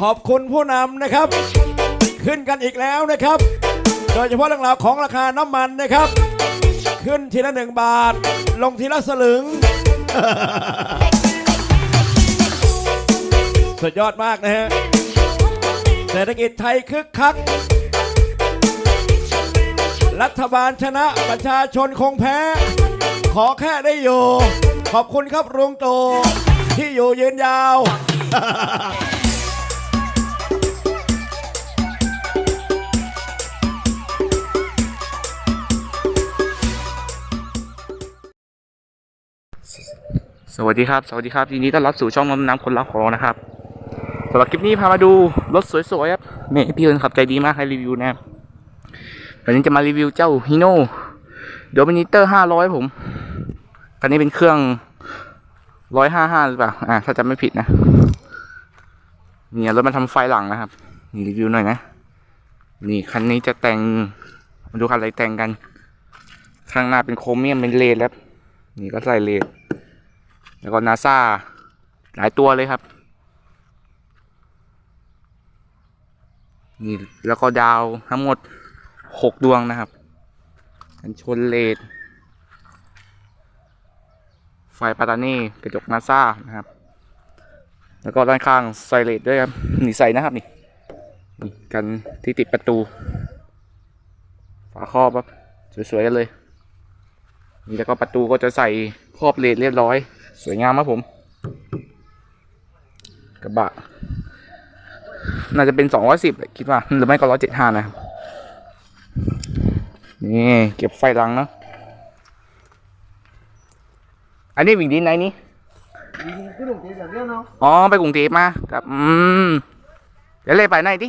ขอบคุณผู้นำนะครับ ขึ้นกันอีกแล้วนะครับ โดยเฉพาะเรื่องราวของราคาน้ำมันนะครับ ขึ้นทีละหนึ่งบาท ลงทีละสลึง สุดยอดมากนะฮะเศรษฐกิจไทยคึกคัก รัฐบาลชนะประชาชนคงแพ้ ขอแค่ได้อยู่ ขอบคุณครับลุงตู่ที่อยู่ยืนยาว สวัสดีครับ สวัสดีครับยินดีต้อนรับสู่ช่องน้ำน้ำคนรักของเรานะครับสำหรับคลิปนี้พามาดูรถสวยๆครับนี่พี่เอิญขับใจดีมากให้รีวิวนะครับวันนี้จะมารีวิวเจ้าฮิโน่เด o มินิเตอร์ห้าร้อยผมคันนี้เป็นเครื่องร้อยห้าห้าหรือเปล่าอ่าถ้าจำไม่ผิดนะเนี่ยรถมันทำไฟหลังนะครับนี่รีวิวหน่อยนะ นี่คันนี้จะแต่งมาดูคันอะไรแต่งกัน ข้างหน้าเป็นโครเมียมเป็นเลดแล้ว นี่ก็ใส่เลด แล้วก็นาซาหลายตัวเลยครับ นี่แล้วก็ดาวทั้งหมดหกดวงนะครับกันชนเลดไฟปาตานี่กระจกนาซานะครับ แล้วก็ด้านข้างใส่เลดด้วยครับนี่ใส่นะครับนี่นี่กันที่ติดประตู ฝาครอบครับสวยๆกันเลย นี่แล้วก็ประตูก็จะใส่ครอบเลดเรียบร้อย สวยงามครับผม กระบะ น่าจะเป็นสองร้อยสิบคิดว่า หรือไม่ก็ร้อยเจ็ดห้านะครับ นี่เก็บไฟหลังเนาะอันนี้วิ่งดินไหนนี่ cái đồng tiền là riêng không อ๋อ ไปกรุงเทพมาครับ อืมเดี๋ยวเลยไปไหนดิ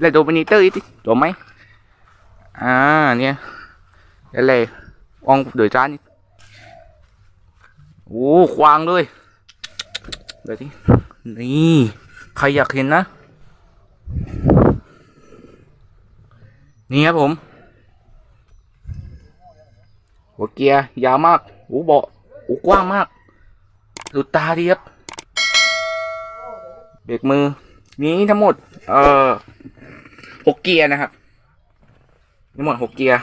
เลยดูมินิเตอร์อีกดิตัวไหมอ่าเนี่ยเดี๋ยวเลยอองเดือดจานนี่ โอ้ควางเลยเดี๋ยวดินี่ใครอยากเห็นนะ นี่ครับผมหัวเกียร์ยาวมากโอ้เบาะโอ้กว้างมากดูตาดีครับเบรกมือมีทั้งหมด เอ่อหกเกียร์นะครับทั้งหมดหกเกียร์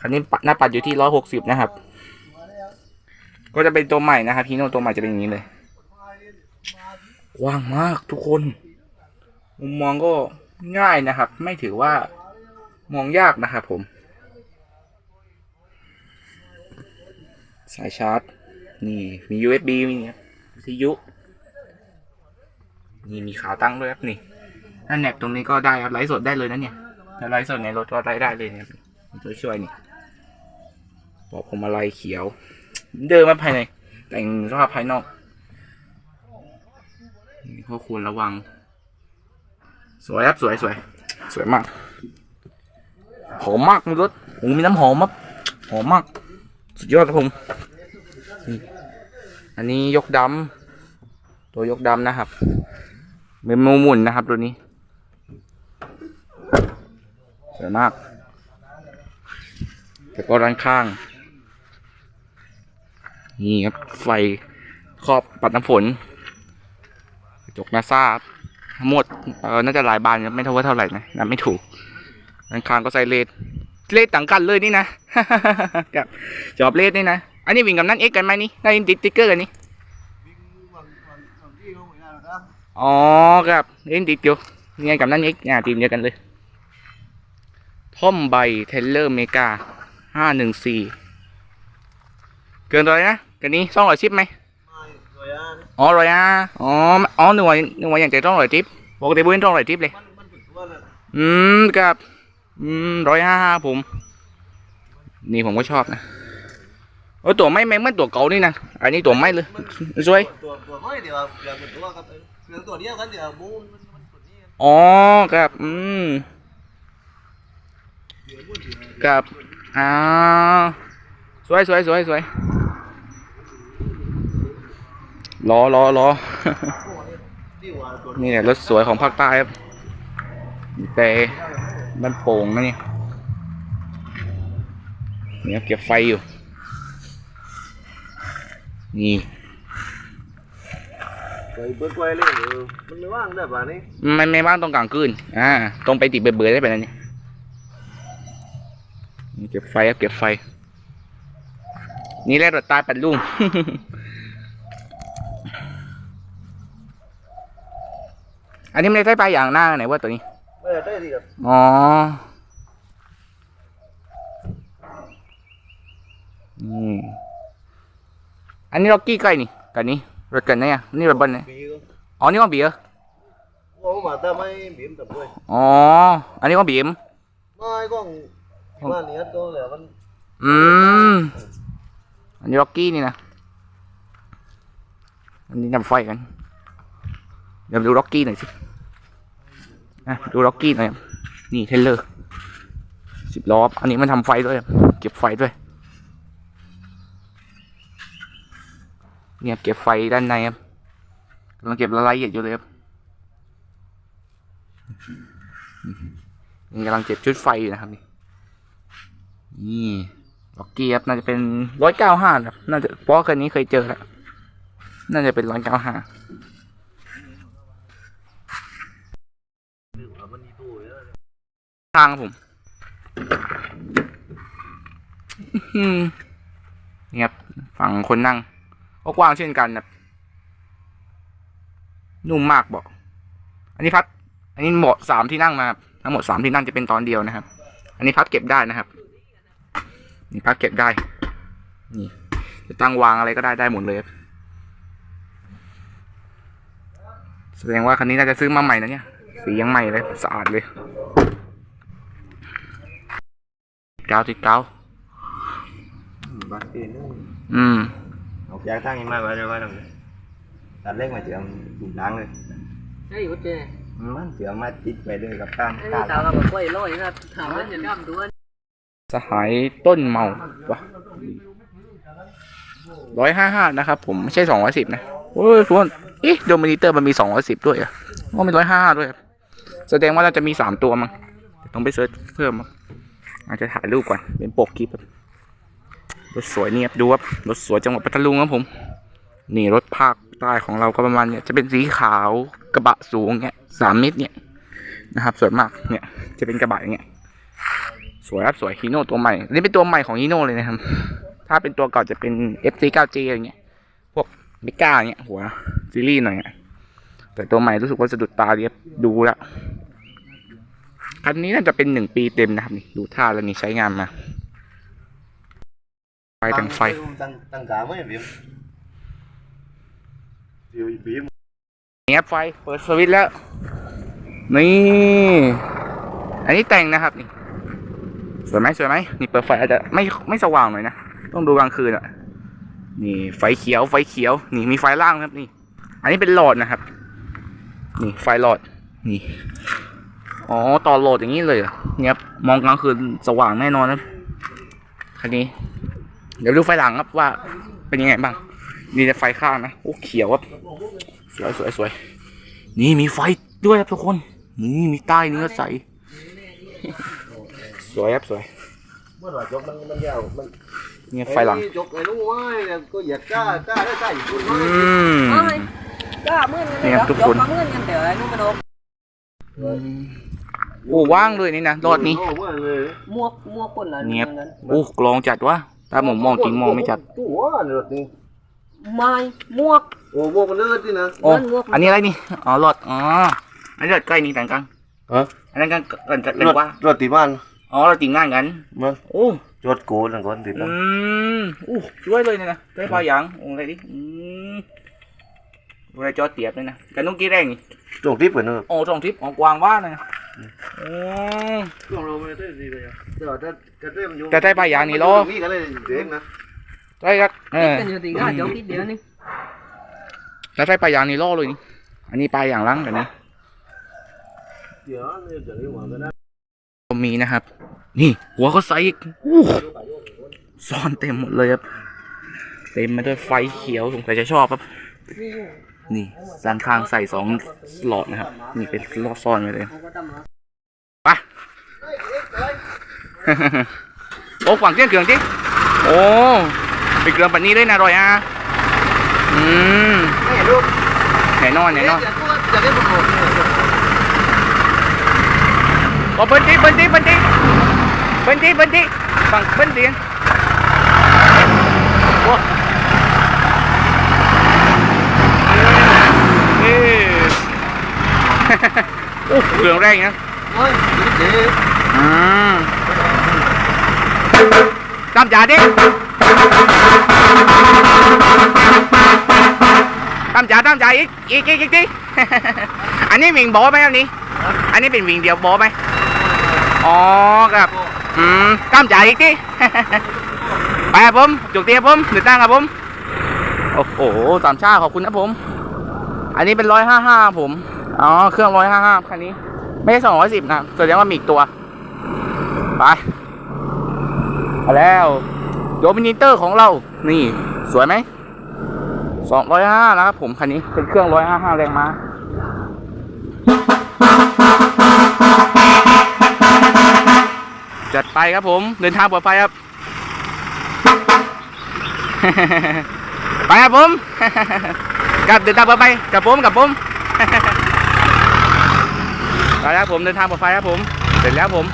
คันนี้ปัดหน้าปัดอยู่ที่ร้อยหกสิบนะครับ ก็จะเป็นตัวใหม่นะครับพีโน่ตัวใหม่จะเป็นอย่างนี้เลยกว้างมากทุกคนมุมมองก็ง่ายนะครับ ไม่ถือว่ามองยากนะครับผม สายชาร์จ นี่มี USB มีครับวิทยุนี่มีขาตั้งด้วยครับนี่ถ้าแหนบตรงนี้ก็ได้ครับไลฟ์สดได้เลยนะเนี่ยไลฟ์สดในรถก็ได้ได้เลยเนี่ยตัวช่วยนี่บอกผมอะไรเขียว เดินมาภายใน แต่งสภาพภายนอกนี่ข้อควรระวัง สวยครับสวยสวย สวยมาก หอมมากรถโอ้มีน้ำหอมครับหอมมาก สุดยอดครับผมอันนี้ยกดำตัวยกดำนะครับเป็นโมหมุนนะครับตัวนี้สวยมากแล้วก็ด้านข้าง นี่ครับ ไฟครอบปัดน้ำฝนกระจกนาซาทั้งหมดเออน่าจะหลายบานไม่เท่าว่าเท่าไหร่นะนับไม่ถูกด้านข้างก็ใส่เลดเลดต่างกันเลยนี่นะครับจอบเลดนี่นะ อันนี้วิ่งกับนั่นเอ็กกันไหมนี่ได้ยินติดติ๊กเกอร์กันนี่อ๋อครับเล่นติดอยู่ยังไงกับนั่นเอ็กอ่าทีมเดียวกันเลยท่อมใบเทเลอร์เมกาห้าหนึ่งสี่ เกินตัวเลยนะกันนี้สองร้อยชิปไหม Mai rồi à อ๋อร้อยอะอ๋ออ๋อหนึ่งวันหนึ่งวันอย่างใจต้องร้อยทิปปกติบุ้นต้องร้อยทิปเลยมันมันถึงว่าน่ะอืมครับอืมร้อยห้าห้าผม นี่ผมก็ชอบนะโอ้ตัวไม่ไม่เหมือนตัวเก่านี่นะอันนี้ตัวไม่เลยสวยตัวตัวน้อยเดี๋ยวเดี๋ยวตัวกับเดี๋ยวตัวเดียวกันเดี๋ยวมูนมันมันตัวนี้อ๋อครับอืมเดี๋ยวมูนเดี๋ยวครับอ่าสวยสวยสวยสวย รอรอรอที่ว่าตัวนี่แหละรถสวยของภาคใต้ครับแต่มันโป่งนะนี่เนี่ยเก็บไฟอยู่ นี่ตัวยเปิดไฟเลยเออมันไม่ว่างได้ป่ะนี่มันไม่ว่างตรงกลางคืนอ่าตรงไปติดเบื่อๆได้แบบนี้นี่เก็บไฟครับเก็บไฟ นี่แหละรถตายปัดลุง อันนี้ไม่ได้ใช้ปลายอย่างหน้าไหนว่าตัวนี้ไม่ได้ดีครับอ๋ออืมอันนี้ล็อกกี้ใกล้นี่กันนี้รถกันเนี่ยนี่รถบอลเนี่ยปีก็อ๋อนี่ว่าเบียร์โอ้มาแต่ไม่บีมแต่ด้วยอ๋ออันนี้ว่าบีมไม่ก็ว่านี้ก็เหลือมันอืมอันนี้ล็อกกี้นี่นะอันนี้นำไฟกัน เดี๋ยวดูล็อกกี้หน่อยสิอะดูล็อกกี้หน่อยครับนี่เทเลอร์สิบล้ออันนี้มันทำไฟด้วยครับเก็บไฟด้วย เนี่ยเก็บไฟด้านในครับกำลังเก็บรายละเอียดอยู่เลยครับนี่กำลังเก็บชุดไฟอยู่นะครับ นี่นี่ล็อกกี้ครับน่าจะเป็นร้อยเก้าห้าครับน่าจะเพราะคันนี้เคยเจอแล้วน่าจะเป็นร้อยเก้าห้า มันมีตู้เยอะ ทางครับผมอื้อหือนี่ครับ ฝั่งคนนั่งก็กว้างเช่นกันครับนุ่มมากบอก อันนี้พัด อันนี้เหมาะสามที่นั่งมาครับทั้งหมดสามที่นั่งจะเป็นตอนเดียวนะครับ อันนี้พัดเก็บได้นะครับ นี่พัดเก็บได้ นี่ จะตั้งวางอะไรก็ได้ได้หมดเลยครับแสดงว่าคันนี้น่าจะซื้อมาใหม่นะเนี่ย สียังใหม่เลย สะอาดเลย กาวติดกาวบ้านเป็นนู่นอืมออกจากทางนี้มาไว้เลยว่าตรงนี้ตัดเล็กมาเจียมถุงล้างเลยใช่ยุทธเจมันเจียมมาติดไปเลยกับก้านไอ้ก้านี่นสาวกับแบบกล้วยลอยครับถามว่าจะทำตัวสหายต้นเมาวะร้อยห้าห้านะครับ ผมไม่ใช่สองร้อยสิบนะโอ้ยทุกคนเอ๊ะโดมินิเตอร์มันมีสองร้อยสิบด้วยเหรอะว่ามีร้อยห้าด้วยครับแสดงว่าน่าจะมีสามตัวมั้งเดี๋ยวต้องไปเซิร์ชเพิ่มมั้ง อาจจะถ่ายรูปก่อน เป็นปกคลิปครับรถสวยเนี่ยบดูครับรถสวยจังหวัดพัทลุงครับผม นี่รถภาคใต้ของเราก็ประมาณเนี่ยจะเป็นสีขาวกระบะสูงเนี่ยสามเมตรเนี่ยนะครับสวนมากเนี่ยจะเป็นกระบะอย่างเงี้ยสวยครับสวยฮีโน่ตัวใหม่นนี้เป็นตัวใหม่ของฮีโน่เลยนะครับ ถ้าเป็นตัวเก่าจะเป็น FC9J อะไรเงี้ยพวกเมก้าเงี้ยหัวซีรีส์หน่อยแต่ตัวใหม่รู้สึกว่าสะดุดตาเรียบดูแล้ว คันนี้น่าจะเป็นหนึ่งปีเต็มนะครับนี่ดูท่าแล้วนี่ใช้งานมา ไฟแต่งไฟ ตั้งตั้งกลางไม่บีมเดี๋ยวบีมนี่ครับไฟเปิดสวิตช์แล้ว นี่ อันนี้แต่งนะครับนี่ สวยไหมสวยไหมนี่เปิดไฟอาจจะไม่ไม่สว่างหน่อยนะ ต้องดูกลางคืนอะ นี่ไฟเขียวไฟเขียว นี่มีไฟล่างนะครับนี่ อันนี้เป็นหลอดนะครับ นี่ไฟหลอด นี่ อ๋อต่อโหลดอย่างนี้เลยเหรอเงียบมองกลางคืนสว่างแน่นอนนะคันนี้ เดี๋ยวดูไฟหลังครับว่าเป็นยังไงบ้างนี่จะไฟข้างนะโอ้เขียวครับสวยสวยสวยนี่มีไฟด้วยครับทุกคน นี่มีใต้เนื้อใส สวยครับสวยเมื่อไหร่จกมันมันยาวมันเนี่ยไฟหลังจกไอ้นู้นว้ยก็อยากกล้ากล้าได้ใส่คุณอืว้ายมก็มื่นกันเนี่ยทุกคนมื่นกันเดี๋ยวไอ้นู่นมันออก โอ้ว่างเลยนี่นะรอดนี้โอ้โหเลยมวกมวกคนละเนียบโอ้กลองจัดวะถ้าผมมองจริงมองไม่จัดตัวเลือดนี่ไม้มวกโอ้โหมันเลือดนี่นะโอ้อันนี้อะไรนี่อ๋อหลอดอ๋ออันนี้หลอดใกล้นี่แต่งกันฮะอันนั้นกันกันกันเป็นว่ารถติดมันอ๋อเราติ่งงานกันมันโอ้รถโกนหลังคนติดอืนะมอู้ช่วยเลยเนี่ยนะได้ปลาหยางโอ้อะไรดิอืมอะไรจอเตียบเลยนะกันนุ่งกี่แรงนี่จกทิพย์เหมือนเดิมโอ้สองทริปของกวางว่านะ โอ้ช่วงเราไม่ได้ดีเลยแต่ว่าถ้าจะเต้มอยู่แต่ได้ปลาหยางนี่โลนี่กันเลยเด็กนะได้ครับเออกันอยู่ตีก้าเดี๋ยวคิดเดี๋ยวนี่แต่ได้ปลาหยางนี่โลเลยนี่อันนี้ปลาหยางล้างกันนี่เดี๋ยวเนี่ยจะเรียกว่าก็ได้มีนะครับ นี่ หัวเขาใสอีกอู้ซ่อนเต็มหมดเลยครับ เต็มมาด้วยไฟเขียวสงสัยจะชอบครับ นี่ นี่ด้านข้างใส่สองหลอดนะครับ นี่เป็นลอดซ่อนไว้เลยเขาก็ทำมาไปโอ้ฝั่งเที่ยงเกลืองจิโอ้ไปเกลือปันนี้ด้วยนะรอยอะอืมไม่ลูกแน่นอนแน่นอนเดี๋ยวพวกจะได้ประโอ้เบิ้ลทีเบิ้ลทีเบิ้ลทีเบิ้ลทีเบิ้ลทีฟังเบิ้ลเสียงโอ้เอ้ย โอ้เครื่องแรงนะเฮ้ยเดี๋ยวอืมตามจ่าดิตามจ่าตามจ่าอีกอีกอีกอีกดิอันนี้วิ่งบอไหมอันนี้อันนี้เป็นวิ่งเดียวบอไหมอ๋อครับอืมตามจ่าอีกดิไปครับผมจุกเตียผมหนึ่งตั้งครับผมโอ้โหสามชาขอบคุณนะผม อันนี้เป็นร้อยห้าห้าผม อ๋อ เครื่องร้อยห้าห้าคันนี้ ไม่ใช่สองร้อยสิบนะแสดงว่ามีอีกตัว ไปมาแล้วโดมินิเตอร์ของเรา นี่ สวยไหมสองร้อยห้านะครับผมคันนี้เป็นเครื่องร้อยห้าห้าแรงม้าจัดไปครับผม เดินทางปลอดภัยครับ ไปครับผม กับเดินทางปลอดภัยกับผมกับผม ไปแล้วผมเดินทางปลอดภัยครับผม เสร็จแล้วผม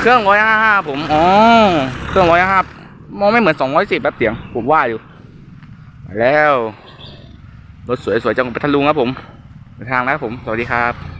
เครื่องร้อยห้าห้าผมอ๋อเครื่องร้อยห้ามองไม่เหมือนสองร้อยสิบแบบเสียง ผมว่าอยู่แล้วรถสวยๆจังหวัดพัทลุงครับผมเดินทางแล้วผม สวัสดีครับ